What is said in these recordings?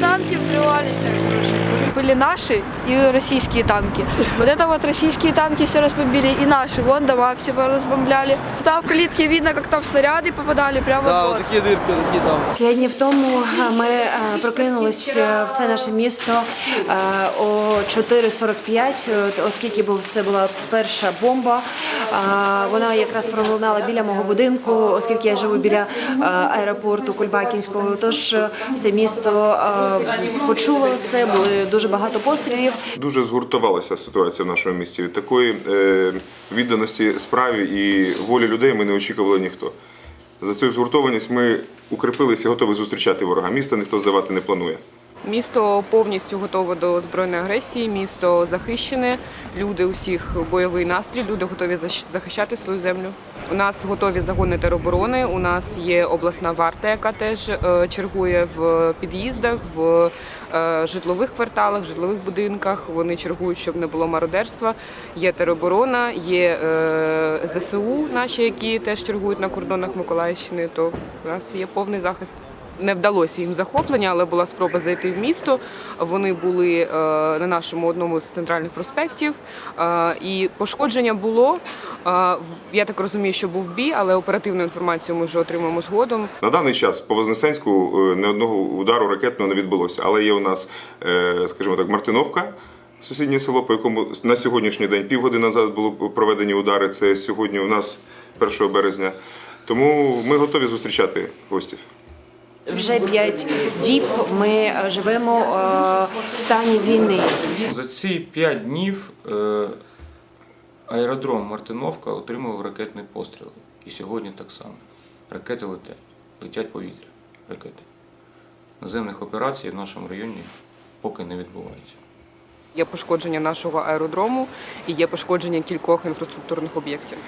танки взрывались, короче Были наши и российские танки. Вот это вот российские танки все разбомбили, и наши. Вон дома все разбомбляли. Там в калитке видно, как там снаряды попадали прямо Да, в двор. такі дирки, такі там. П'ять днів тому е, ми е, прокинулись е, в це наше місто е, о 4.45, е, оскільки був це була перша бомба. Е, Вона якраз пролунала біля мого будинку, оскільки я живу біля е, аеропорту Кульбакінського. Тож е, це місто е, почуло це, були дуже багато пострілів. Дуже згуртувалася ситуація в нашому місті. Такої е, відданості справі і волі людей ми не очікували ніхто. За цю згуртованість ми укріпилися готові зустрічати ворога. Міста ніхто здавати не планує. Місто повністю готове до збройної агресії, місто захищене, люди усіх бойовий настрій, люди готові захищати свою землю. У нас готові загони тероборони. У нас є обласна варта, яка теж е, чергує в під'їздах, в е, житлових кварталах, в житлових будинках. Вони чергують, щоб не було мародерства. Є тероборона, є е, ЗСУ, наші, які теж чергують на кордонах Миколаївщини. То у нас є повний захист. Не вдалося їм захоплення, але була спроба зайти в місто. Вони були е, на нашому одному з центральних проспектів, е, і пошкодження було. Е, я так розумію, що був бій, але оперативну інформацію ми вже отримаємо згодом. На даний час по Вознесенську е, ні одного удару ракетного не відбулося. Але є у нас, скажімо так, Мартиновка. Сусіднє село, по якому на сьогоднішній день півгодини назад були проведені удари. Це сьогодні у нас 1 березня. Тому ми готові зустрічати гостів. Вже п'ять діб ми е, живемо е, в стані війни. За ці п'ять днів е, аеродром Мартиновка отримав ракетні постріли. І сьогодні так само. Ракети летять, летять повітря. Ракети. Наземних операцій в нашому районі поки не відбувається. Є пошкодження нашого аеродрому і є пошкодження кількох інфраструктурних об'єктів.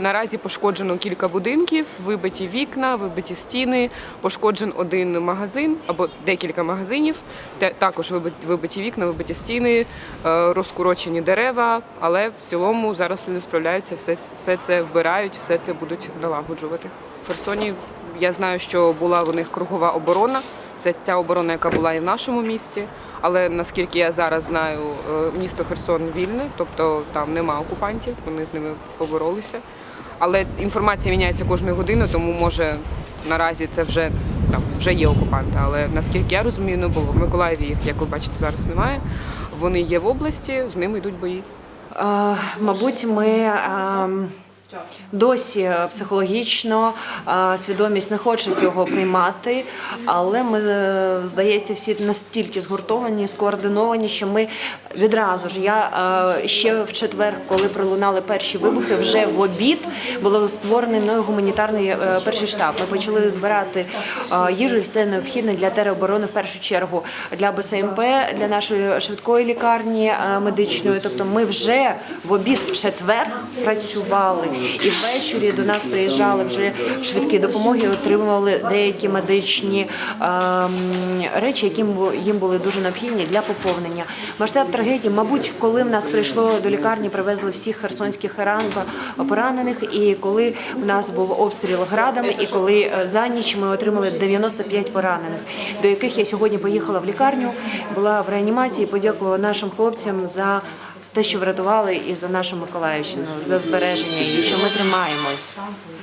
Наразі пошкоджено кілька будинків, вибиті вікна, вибиті стіни, пошкоджен один магазин або декілька магазинів. Також виби- вибиті вікна, вибиті стіни, е, розкурочені дерева. Але в цілому зараз люди справляються, все, все це вбирають, все це будуть налагоджувати. В Херсоні я знаю, що була у них кругова оборона. Це ця оборона, яка була і в нашому місті. Але наскільки я зараз знаю, е, місто Херсон вільне, тобто там нема окупантів, вони з ними поборолися. Але інформація міняється кожну годину, тому може наразі це вже там вже є окупанти. Але наскільки я розумію, не було. В Миколаєві їх, як ви бачите, зараз немає. Вони є в області, з ними йдуть бої. Е, Мабуть, ми ем, досі психологічно е, свідомість не хоче цього приймати, але ми, е, здається, всі настільки згуртовані, скоординовані, що ми відразу ж. Я е, ще в четвер, коли пролунали перші вибухи, вже в обід було створений мною гуманітарний е, перший штаб. Ми почали збирати е, їжу і все необхідне для тероборони в першу чергу для БСМП, для нашої швидкої лікарні е, медичної. Тобто, ми вже в обід в четвер працювали, і ввечері до нас приїжджали вже швидкі допомоги, отримували деякі медичні ем, речі, які їм були дуже необхідні для поповнення. Масштаб трагедії, мабуть, коли в нас прийшло до лікарні, привезли всіх херсонських ранка поранених, і коли в нас був обстріл градами, і коли е, за ніч ми отримали 95 поранених, до яких я сьогодні поїхала в лікарню, була в реанімації, подякувала нашим хлопцям за. Те, що врятували, і за нашу Миколаївщину, за збереження її, що ми тримаємось.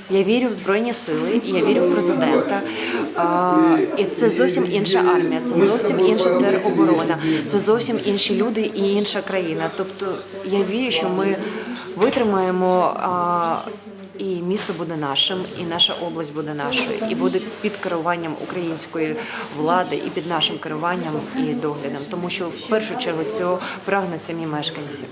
Я вірю в збройні сили, я вірю в президента. І це зовсім інша армія, це зовсім інша тероборона, це зовсім інші люди і інша країна. Тобто я вірю, що ми витримаємо. І місто буде нашим, і наша область буде нашою, і буде під керуванням української влади, і під нашим керуванням і доглядом, тому що в першу чергу цього прагнуть самі мешканці.